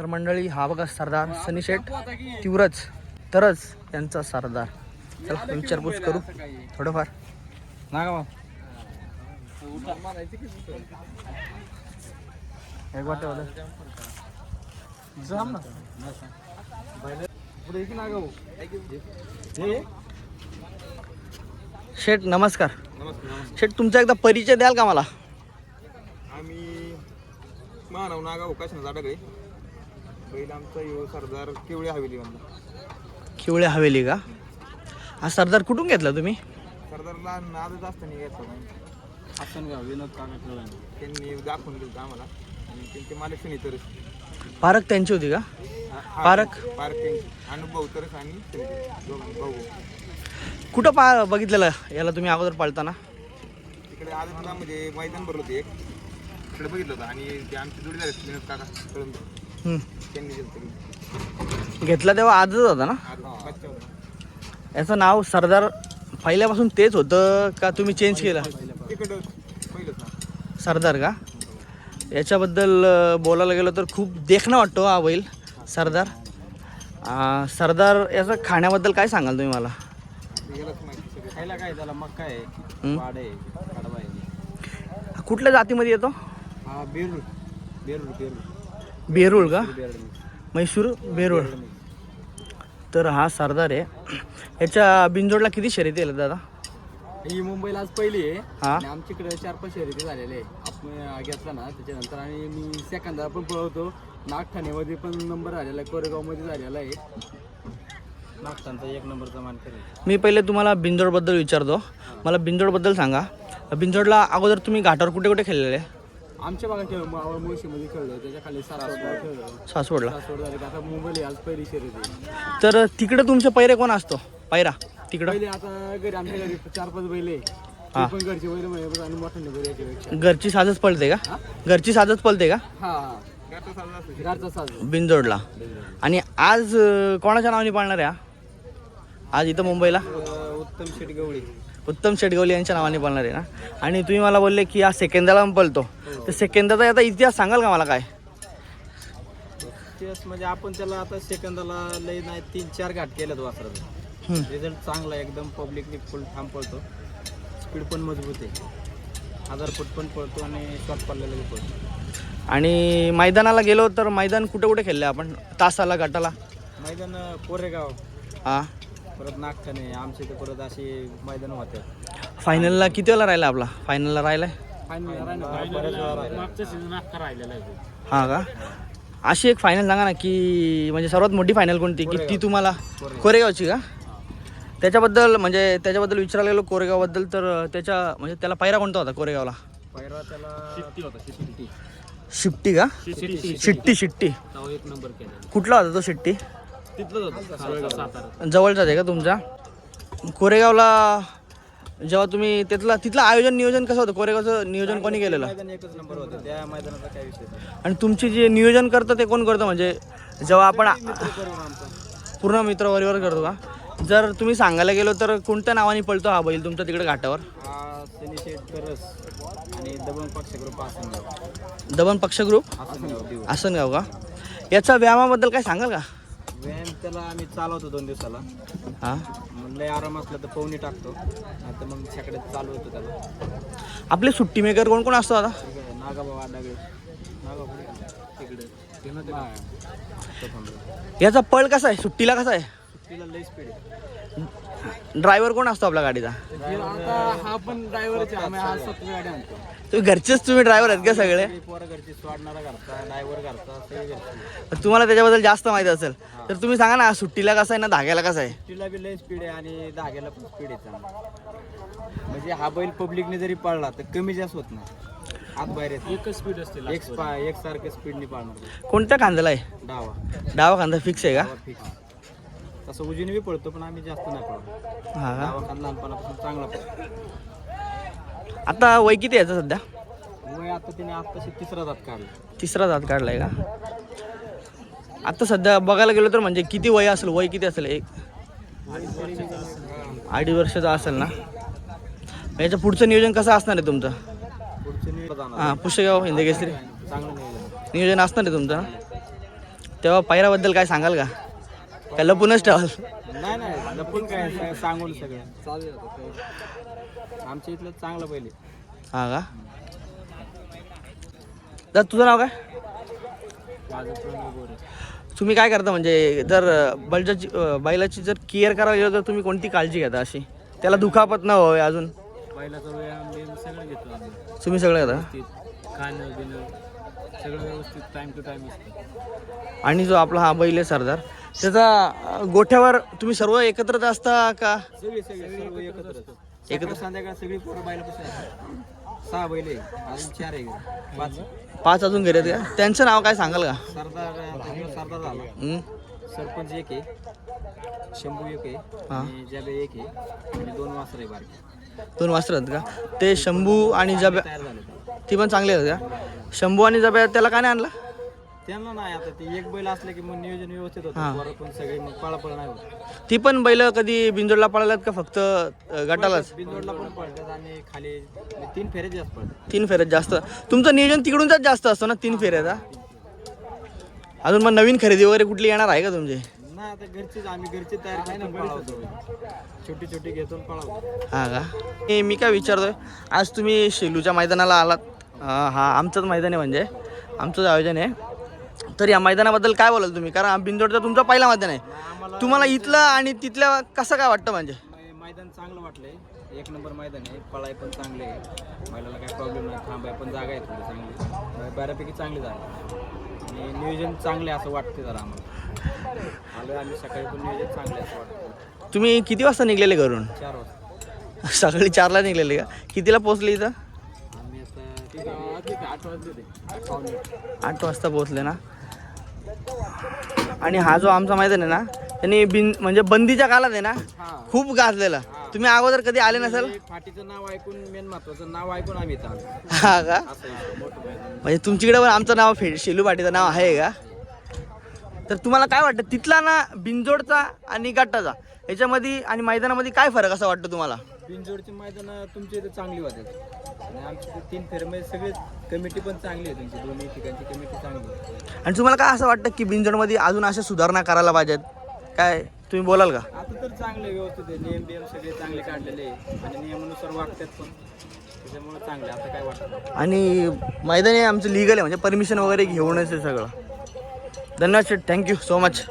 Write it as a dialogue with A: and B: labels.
A: तर मंडळी हा बघा सरदार सनी शेठ. तिवरच तरच यांचा सरदार. चला विचारपूस करू. थोडंफार.
B: नागा का
A: एक वाटतं
B: जाम ना.
A: शेठ नमस्कार.
B: नमस्कार
A: शेठ तुमचा एकदा परिचय द्याल का मला?
B: आम्ही मानव नागाव काशना जाडगळे बैल आमचा सरदार केवळे हवेली म्हणला.
A: खिवळे हवेली का? हा सरदार कुठून घेतला तुम्ही?
B: सरदार लहान आजच असताना घ्यायचा हसनगाव विनोद काका त्यांनी दाखवून दिलं होतं आम्हाला. आणि त्यांचे मालक
A: पारक त्यांची होती का? पारक?
B: पारक त्यांची. अनुभव तरच आणि भाऊ
A: कुठं पा बघितलेलं याला तुम्ही अगोदर पाळताना?
B: तिकडे आजला म्हणजे मैदान भरलं होतं एक. तिकडे बघितलं होतं आणि ते आमचे जोडीदार आहेत विनोद काका कळून
A: हम्म.
B: त्यांनी
A: घेतला तेव्हा आजच होता ना? याचं नाव सरदार पहिल्यापासून तेच होतं का तुम्ही चेंज केलं? सरदार का? याच्याबद्दल बोलायला गेलं तर खूप देखणं वाटतो हा बैल सरदार. अं, सरदार याचं खाण्याबद्दल काय सांगाल तुम्ही मला?
B: गेलाच माहिती सगळं. खायला काय त्याला? मक्का आहे
A: हम्म.
B: वाड आहे कडबा आहे.
A: कुठल्या जातीमध्ये येतो?
B: हा बेरूळ बेरूळ बेरूळ
A: बेरूळ का?
B: बेरूळ
A: म्हैसूर बेरूळ. तर हा सरदार आहे. याच्या बिंजोडला किती शर्यती आल्या दादा?
B: ही मुंबईला आज पहिली आहे.
A: हा?
B: आणि आमच्याकडे चार पाच शर्यती झालेले आहे आपण घेतला ना त्याच्यानंतर आणि मी सेकंदा पण पळवतो. नागठाण्यामध्ये पण नंबर झालेला आहे कोरेगावमध्ये झालेला आहे. नागठाणचा एक नंबरचा
A: मी पहिले तुम्हाला बिंजोडबद्दल विचारतो. मला बिंजोडबद्दल सांगा. बिंजोडला अगोदर तुम्ही घाटावर कुठे कुठे खेळलेले?
B: आमच्या भागात खेळ मावळ मुळशीमध्ये खेळलो त्याच्याखाली सासवड. खेळलो.
A: सासवडला?
B: सासवड झाली का? आता मुंबईला आज पहिली शर्यती
A: तर तिकडे तुमचे पैरे कोण असतो? पायरा तिकडं?
B: पहिले आता घरी आमच्या घरी चार पाच बैल
A: हा.
B: पण घरचे बैल म्हणजे आणि मोठ्याने बैल याच्यापेक्षा.
A: घरची साजच पळते का? घरची साजच पळते का?
B: हा घरचा साज.
A: बिंजोडला. आणि आज अं, कोणाच्या नावाने पाळणार आहे हा? आज इथं मुंबईला?
B: उत्तम शेट गवळी
A: उत्तम शेटगवली यांच्या नावाने पाळणार आहे ना? आणि तुम्ही मला बोलले की हा सेकंदाला पण पळतो. तर सेकंदाचा आता इतिहास सांगाल का मला काय?
B: तेच म्हणजे आपण त्याला आता सेकंदाला लई नाही तीन चार घाट केल्यात वासराचा. रिझल्ट चांगला आहे एकदम पब्लिकली फुल ठाम पळतो. स्पीड पण मजबूत आहे. हजार फूट पण पळतो आणि शॉर्ट पडलेला पळतो.
A: आणि मैदानाला गेलो तर मैदान कुठे कुठे खेळले आपण? तासाला गटाला?
B: मैदान कोरेगाव.
A: हा.
B: परत नागठाणे. आमच्या इथे परत अशी मैदान होते
A: फायनलला किती वेळा राहिला आपला? फायनलला राहिलाय?
B: मागच्या सीझन अख्खा राहिलेला आहे
A: हा का? अशी एक फायनल सांगा ना की म्हणजे सर्वात मोठी फायनल कोणती? की ती तुम्हाला कोरेगावची. का? त्याच्याबद्दल म्हणजे त्याच्याबद्दल विचारायला गेलो कोरेगावबद्दल तर त्याच्या म्हणजे त्याला पायरा कोणता होता कोरेगावला?
B: त्याला शिट्टी होता शिट्टी.
A: शिट्टी. का? शिट्टी शिट्टी.
B: एक नंबर केला
A: कुठला होता तो शिट्टी?
B: तिथलंच होतं. सातारा.
A: जवळचाच आहे का तुमचा? कोरेगावला जेव्हा तुम्ही तिथला तिथलं आयोजन नियोजन कसं होतं? कोरेगावचं नियोजन कोणी केलेलं?
B: एकच नंबर होतं. त्या मैदानाचा काय विषय नाही.
A: आणि तुमची जे नियोजन करतं ते कोण करतं? म्हणजे जेव्हा आपण
B: आमचा.
A: पूर्ण मित्र वरीवर करतो का? जर तुम्ही सांगायला गेलो तर कोणत्या नावाने पळतो हा बैल तुमच्या तिकडे घाटावर?
B: हा सनी शेठ करस आणि दबंग पक्ष ग्रुप आसनगाव.
A: दबन पक्ष ग्रुप
B: आसनगाव देऊ
A: आसनगाव का? याचा व्यायामाबद्दल काय सांगाल का?
B: व्यायाम त्याला आम्ही चालवतो दोन दिवसाला.
A: हां.
B: लय आराम असला तर पवनी टाकतो. तर मग सकाळी चालू होतो त्याला.
A: आपले सुट्टी मेकर कोण कोण असतो आता?
B: नागाबाबा आडागळे नागाबाबा तिकडे. हा.
A: याचा पळ कसा आहे? सुट्टीला कसा आहे?
B: सुट्टीला लय स्पीड आहे.
A: ड्रायव्हर कोण असतो आपल्या गाडीचा?
B: आता हा पण ड्रायव्हरच आहे आम्ही हा स्वतः गाडी आणतो.
A: तुम्ही घरचेच तुम्ही ड्रायव्हर आहेत का सगळे?
B: सगळी पोरं घरची स्वाडणारा घरचा ड्रायव्हर घरचा सगळे घरची.
A: तुम्हाला त्याच्याबद्दल जास्त माहिती असेल तर तुम्ही सांगा ना सुट्टीला कसं आहे ना धाग्याला कसं आहे?
B: सुट्टीला बी लय स्पीड आहे आणि धाग्याला पण स्पीड आहे चांगला. म्हणजे हा बैल पब्लिकने जरी पाळला तर कमी जास्त होत नाही. आत बाहेर येत एकच स्पीड असते एक स्पा एक सारखं स्पीडने पाळणार.
A: कोणत्या खांद्याला आहे?
B: डावा.
A: डावा खांदा फिक्स आहे का?
B: डावा फिक्स तसं उजवीने बी पळतो पण आम्ही जास्त नाही
A: हा का?
B: खांदा लहानपणापासून चांगला पळतो.
A: आता वय किती आहे याचं सध्या?
B: वय आता तिने आत्ताशी तिसरा जात काढला.
A: तिसरा दात काढलाय का? आता सध्या बघायला गेलो तर म्हणजे किती वय असेल वय किती असेल एक? अडीच वर्षाचा असेल ना? याच्या पुढचं नियोजन कसं असणार आहे तुमचं?
B: पुढचे जाणार.
A: हां पुष्यगाव हिंदकेसरी?
B: चांगलं नियोजन.
A: नियोजन असणार आहे तुमचं तेव्हा पायऱ्याबद्दल काय सांगाल का? काय लपूनच ठेवाल?
B: नाही नाही लपून काय सा- सांगून सगळं. चालेल आता काही. आमच्या इथलं चांगलं पहिले.
A: हा का? दादा तुझं नाव काय?
B: माझं प्रणव गोरे.
A: तुम्ही काय करता म्हणजे जर बैलाची बैलाची जर केअर करायला गेलं तर तुम्ही कोणती काळजी घेता अशी? त्याला दुखापत न व्हावे अजून.
B: बैलाचा सगळं घेतो आम्ही.
A: तुम्ही सगळं घेता?
B: खाणं बिणं सगळं व्यवस्थित टाईम टू टाईम असतं.
A: आणि जो आपला हा बैल आहे सरदार त्याचा गोठ्यावर तुम्ही सर्व एकत्रच असता का?
B: सगळी सगळी सर्व एकत्र
A: एकत्र-
B: एकत्र संध्याकाळ सगळी पोरं बैलापासून असतात सहा बैल आहे अजून चार आहे. पाच.
A: पाच अजून घरी आहेत का? त्यांचं नाव काय सांगाल का?
B: सरदार सरदार झाला.
A: हं?
B: सरपंच एक आहे. शंभू एक आहे.
A: हा.
B: आणि जाबे एक आहे. आणि दोन वासर आहे बारके
A: दोन वास्त्र आहेत का? ते शंभू आणि जब्या
B: तयार झाले
A: ती पण चांगली आहेत का शंभू आणि जब्या त्याला काय नाही आणला?
B: त्यांना नाही आता ते एक बैल असले की मग नियोजन व्यवस्थित. होतं. पण सगळे मग पळापळ नाही होत.
A: ती पण बैल कधी बिंजोडला पळाल्यात का फक्त अं, गटालाच?
B: बिंदोडला पण पळतात आणि खाली तीन फेरे जास्त
A: तीन फेऱ्यात जास्त. तुमचं नियोजन तिकडूनच जास्त असतो ना तीन फेऱ्याचा अजून मग नवीन खरेदी वगैरे कुठली येणार आहे का तुमची?
B: नाही आता घरचीच आम्ही घरची तयार करून पळावतो छोटी छोटी घेतो पळावतो.
A: हा का? हे मी काय विचारतोय आज तुम्ही शेलूच्या मैदानाला आलात. अं, हा आमचंच मैदान आहे म्हणजे. आमचंच आयोजन आहे. तर या मैदानाबद्दल काय बोलाल तुम्ही? कारण हा बिंदोडचा तुमचा पहिला मैदान आहे. तुम्हाला इथलं आणि तिथल्या कसं काय वाटतं म्हणजे?
B: मै- मैदान चांगलं वाटलंय. एक नंबर मैदान आहे. पळाय पण चांगले आहे. बैलाला काही प्रॉब्लेम नाही. थांबाय पण जागा आहे थोडी चांगली. बऱ्यापैकी चांगली जागा आहे. आणि नियोजन चांगले असं वाटते जरा आम्हाला. आम्ही सकाळी पण नियोजन चांगले असं वाटतं
A: तुम्ही किती वाजता निघलेले घरून?
B: चार वाजता.
A: सकाळी चारला निघलेले का? कितीला पोहोचले इथं?
B: आम्ही आता आठ वाजले ते. आठ पावणे आठ.
A: आठ वाजता पोहोचले ना? आणि हा जो आमचा मैदान आहे ना त्यांनी बिन म्हणजे बंदीच्या काळात आहे ना
B: हा.
A: खूप गाजलेला. तुम्ही अगोदर कधी आले नसेल?
B: फाटीचं नाव ऐकून मेन महत्वाचं नाव ऐकून आम्ही इथं आलो.
A: हा का?
B: असं आहे, मोठं मैदान.
A: म्हणजे तुमच्याकडे पण आमचं नाव फे शेलू पाटीचं नाव आहे का? तर तुम्हाला काय वाटतं तिथला ना बिंजोडचा आणि गट्टाचा याच्यामध्ये आणि मैदानामध्ये काय फरक असा वाटतं तुम्हाला?
B: बिनजोडची मैदान तुमच्या इथे चांगली वाटत आणि आमची तीन फेरमध्ये सगळे कमिटी पण चांगली आहे तुमची दोन्ही ठिकाणची कमिटी चांगली आहे.
A: आणि तुम्हाला काय असं वाटतं की बिंजोडमध्ये अजून अशा सुधारणा करायला पाहिजेत? काय तुम्ही बोलाल का?
B: आता तर चांगले व्यवस्थित आहे. नियम बियम सगळे चांगले काढलेले आहे. आणि नियमानुसार वागतात पण. त्याच्यामुळे चांगले आता काय वाटत? नाही.
A: आणि मैदान हे आमचं लिगल आहे म्हणजे परमिशन वगैरे घेऊनच आहे सगळं. धन्यवाद शेठ थँक्यू सो मच